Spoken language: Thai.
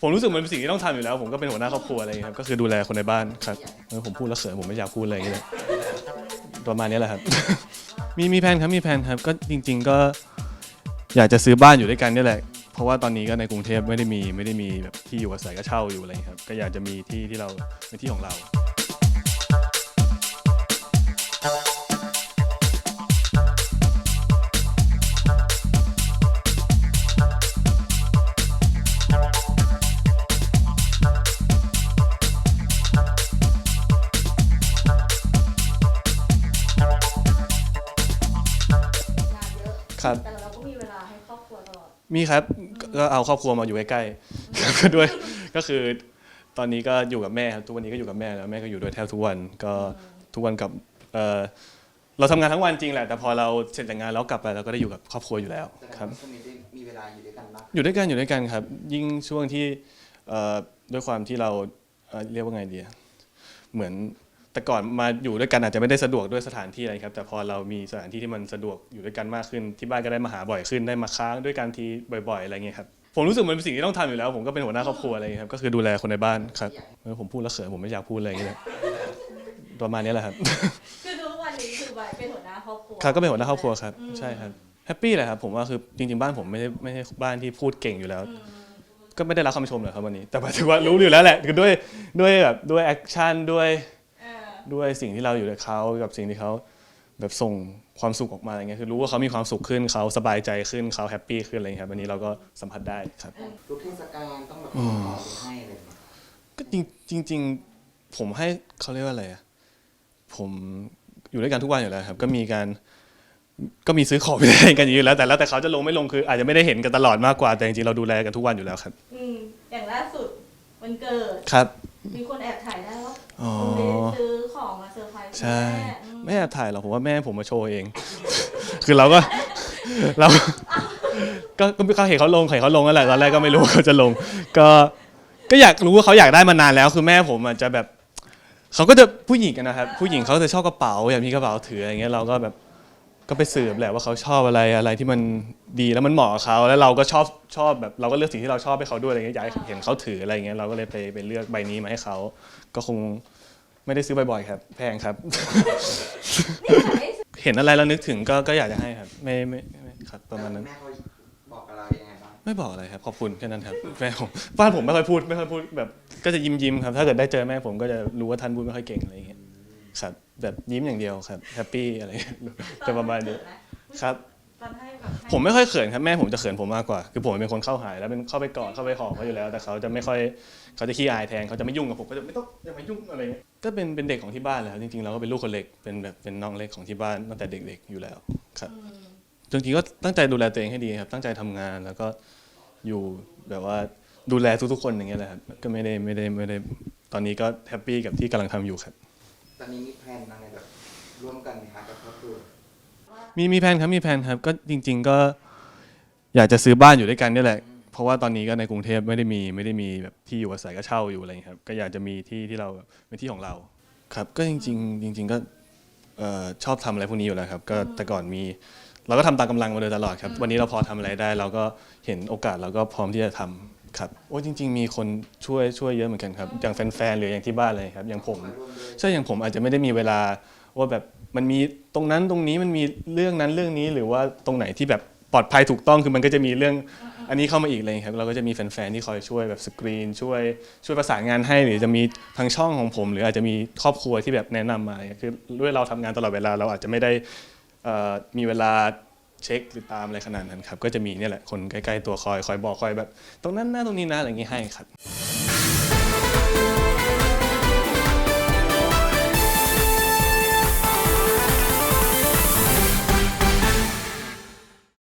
ผมรู้สึกมันเป็นสิ่งที่ต้องทำอยู่แล้ว ผมก็เป็นหัวหน้าครอบครัวอะไรอย่างเงี้ยครับก็คือดูแลคนในบ้านครับเออผมพูดแล้วเขินผมไม่อยากพูดอะไรอย่างเงี้ยประมาณนี้แหละครับ มีมีแผนครับมีแผนครับก็จริง ๆก็ อยากจะซื้อบ้านอยู่ด้วยกันนี่แหละ เพราะว่าตอนนี้ก็ในกรุงเทพไม่ได้มีไม่ได้มีแบบที่อยู่อาศัยก็เช่าอยู่อะไรอย่างเงี้ยครับก็อยากจะมีที่ที่เราเป็นที่ของเรา ครับ แต่เราก็มีเวลาให้ครอบครัวตลอด มีครับก็ก็เอาครอบครัวมาอยู่ใกล้ๆครับก็ด้วยก็คือตอนนี้ก็อยู่กับแม่ครับทุกวันนี้ก็อยู่กับแม่แล้วแม่ก็อยู่ด้วยแทบทุกวันก็ทุกวันกับเอ่อเราทำงานทั้งวันจริงแหละ แต่พอเราเสร็จจากงานแล้วกลับไปเราก็ได้อยู่กับครอบครัวอยู่แล้วแสดงครับว่าช่วงนี้ได้มีเวลาอยู่ด้วยกันบ้างอยู่ด้วยกันอยู่ด้วยกันครับ ยิ่งช่วงที่เอ่อด้วยความที่เราเอ่อเรียกว่าไงดีอะเหมือน แต่ก่อนมาอยู่ด้วยกันอาจจะไม่ได้สะดวกด้วยสถานที่อะไรครับ แต่พอเรามีสถานที่ที่มันสะดวกอยู่ด้วยกันมากขึ้นที่บ้านก็ได้มาหาบ่อยขึ้นได้มาค้างด้วยกันทีบ่อย ๆ อะไรเงี้ยครับผมรู้สึกมันเป็นสิ่งที่ต้องทำอยู่แล้ว ผมก็เป็นหัวหน้าครอบครัวอะไรเงี้ยครับก็คือดูแลคนในบ้านครับเออผมพูดแล้วเขินผมไม่อยากพูดอะไรอย่างเงี้ยประมาณนี้แหละครับ คือทุกวันนี้คือไว้เป็นหัวหน้าครอบครัวครับก็เป็นหัวหน้าครอบครัวครับอืมใช่ครับแฮปปี้แหละครับผมว่าคือจริงๆบ้านผมไม่ได้ไม่ใช่บ้านที่พูดเก่งอยู่แล้ว อืมก็ไม่ได้รับคำชมเลยครับวันนี้ แต่หมายถึงว่ารู้อยู่แล้วแหละคือด้วยด้วยแบบด้วยแอคชั่นด้วยเออ ด้วยสิ่งที่เราอยู่กับเขากับสิ่งที่เขาแบบส่งความสุขออกมาอะไรเงี้ยคือรู้ว่าเขามีความสุขขึ้นเขาสบายใจขึ้นเขาแฮปปี้ขึ้นอะไรเงี้ยครับวันนี้เราก็สัมผัสได้ครับทุกเทศกาลต้องแบบอืมขอไปให้อะไรอย่างเงี้ยก็จริงจริงๆผมให้เขาเรียกว่าอะไรอะผมอยู่ด้วยกันทุกวันอยู่แล้วครับ ก็มีการก็มีซื้อของไปให้กันอยู่แล้ว แต่แล้วแต่เขาจะลงไม่ลงคือ อาจจะไม่ได้เห็นกันตลอดมากกว่าแต่จริงๆเราดูแลกันทุกวันอยู่แล้วครับอืมอย่างล่าสุดวันเกิดครับ มีคนแอบถ่ายได้ว่า ของมาเซอร์ไพรส์คุณใช่ แม่อืมไม่แอบถ่ายหรอกผมว่าแม่ผมมาโชว์เอง คือเราก็เราก็ก็เขาเห็นเขาลงเห็นเขาลงนั่นแหละตอนแรกก็ไม่รู้ว่าเขาจะลง ก็ก็อยากรู้ว่าเขาอยากได้มานานแล้ว คือแม่ผมอาจจะแบบเขาก็จะผู้หญิงกันนะครับ ผู้หญิงเขาจะชอบกระเป๋าอยากมีกระเป๋าถืออะไรเงี้ยเราก็แบบก็ไปสืบแหละว่าเขาชอบอะไรอะไรที่มันดีแล้วมันเหมาะกับเขาแล้วเราก็ชอบชอบแบบเราก็เลือกสิ่งที่เราชอบให้เขาด้วยอะไรเงี้ยอยากให้เห็นเขาถืออะไรเงี้ยเราก็เลยไปไปเลือกใบนี้มาให้เขาก็คง ไม่ได้ซื้อบ่อยๆครับ แพงครับนี่อยากให้เห็นอะไรแล้วนึกถึงก็ก็อยากจะให้ครับไม่ไม่ไม่ครับประมาณนั้น แม่เขาบอกกับเรายังไงบ้างไม่บอกอะไรครับ ขอบคุณแค่นั้นครับแม่ผมบ้านผมไม่ค่อยพูดไม่ค่อยพูดแบบก็จะยิ้มยิ้มๆครับ ถ้าเกิดได้เจอแม่ผมก็จะรู้ว่าท่านพูดไม่ค่อยเก่งอะไรอย่างเงี้ยครับแบบยิ้มอย่างเดียวครับแฮปปี้อะไรอย่างเงี้ยจะประมาณนี้ครับ ตอนให้แบบให้ผมไม่ค่อยเขินครับแม่ผมจะเขินผมมากกว่า คือผมเป็นคนเข้าหายแล้วเป็นเข้าไปกอดเข้าไปหอมเขาอยู่แล้ว แต่เขาจะไม่ค่อยเขาจะขี้อายแทนเขาจะไม่ยุ่งกับผมเขาจะไม่ต้องอย่ามายุ่งอะไรเงี้ยก็เป็นเป็นเด็กของที่บ้านแหละครับจริงๆเราก็เป็นลูกคนเล็กเป็นแบบเป็นน้องเล็กของที่บ้านตั้งแต่เด็ก ๆอยู่แล้ว ครับ อืมจริงๆก็ตั้งใจดูแลตัวเองให้ดีครับ ตั้งใจทำงานแล้วก็อยู่แบบว่าดูแลทุกๆคนอย่างเงี้ยแหละครับก็ไม่ได้ไม่ได้ไม่ได้ตอนนี้ก็แฮปปี้กับที่กำลังทำอยู่ครับ ตอนนี้มีแพลนอะไรแบบร่วมกันไหมคะกับครอบครัว มีมีแผนครับมีแผนครับก็จริง ๆก็อยากจะซื้อบ้านอยู่ด้วยกันนี่แหละ เพราะว่าตอนนี้ก็ในกรุงเทพไม่ได้มีไม่ได้มีแบบที่อยู่อาศัยก็เช่าอยู่อะไรอย่างเงี้ยครับก็อยากจะมีที่ที่เราเป็นที่ของเราครับ ก็จริง ๆ จริง ๆ ก็เอ่อชอบทำอะไรพวกนี้อยู่แล้วครับ ก็แต่ก่อนมี เราก็ทำตามกำลังมาโดยตลอดครับ วันนี้เราพอทำอะไรได้ เราก็เห็นโอกาสเราก็พร้อมที่จะทำครับโอ้จริง ๆ มีคนช่วยช่วยเยอะเหมือนกันครับอย่างแฟนๆหรืออย่างที่บ้านเลยครับอย่างผมมาร่วมด้วยใช่อย่างผมอาจจะไม่ได้มีเวลาว่าแบบ มันมีตรงนั้นตรงนี้มันมีเรื่องนั้นเรื่องนี้หรือว่าตรงไหนที่แบบปลอดภัยถูกต้องคือมันก็จะมีเรื่องอันนี้เข้ามาอีกเลยครับเราก็จะมีแฟนๆที่คอยช่วยแบบสกรีน ช่วยช่วยประสานงานให้หรือจะมีทางช่องของผม หรืออาจจะมีครอบครัวที่แบบแนะนำมาคือด้วยเราทำงานตลอดเวลาเราอาจจะไม่ได้เอ่อมีเวลาเช็คหรือตามอะไรขนาดนั้นครับก็จะมีเนี่ยแหละคนใกล้ๆตัวคอยคอยบอกคอยแบบ ตรงนั้นนะตรงนี้นะอะไรอย่างงี้ให้ครับ